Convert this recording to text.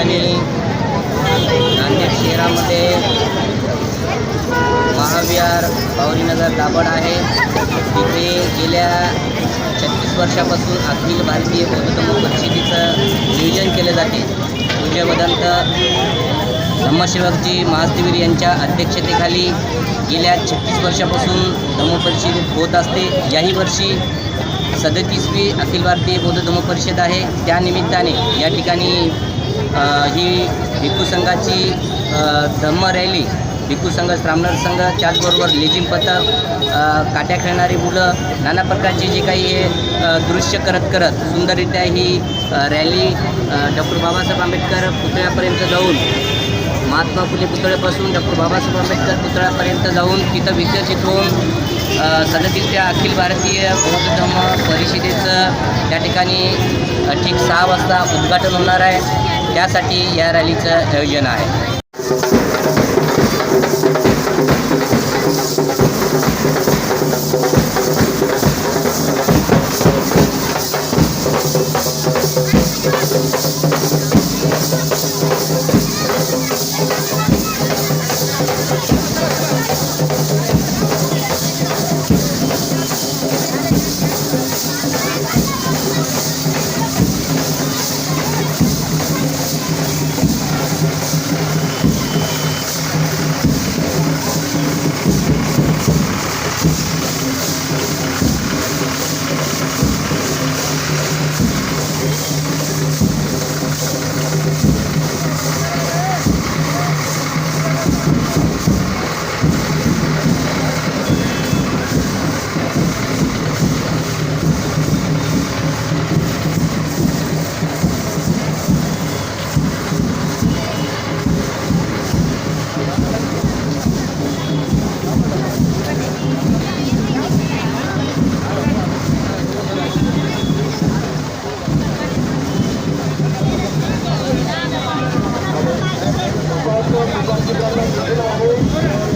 ठिकाणी नांदेड शहरामध्ये महाविहार भावनीनगर दाबड आहे. तिथे गेल्या छत्तीस वर्षापासून अखिल भारतीय बौद्ध परिषदेचं नियोजन केले जाते. पूज्यवदंत धम्मसेवकजी महास्तिवीर यांच्या अध्यक्षतेखाली गेल्या छत्तीस वर्षापासून धम्मपरिषद होत असते. याही वर्षी सदतीसवी अखिल भारतीय बौद्ध धम्म परिषद आहे. त्यानिमित्ताने या ठिकाणी ही भिक्खू संघाची धम्म रॅली. भिक्खू संघ श्रामणर संघ त्याचबरोबर लेझिम पथक काट्या खेळणारी मुलं नाना प्रकारचे जे काही हे दृश्य करत करत सुंदररित्या ही रॅली डॉक्टर बाबासाहेब आंबेडकर पुतळ्यापर्यंत जाऊन महात्मा फुले पुतळ्यापासून डॉक्टर बाबासाहेब आंबेडकर पुतळ्यापर्यंत जाऊन तिथं विकसित होऊन सदतीसच्या अखिल भारतीय बौद्ध परिषदेचं त्या ठिकाणी ठीक सहा वाजता उद्घाटन होणार आहे. त्यासाठी या रॅलीचं आयोजन आहे. Yeah.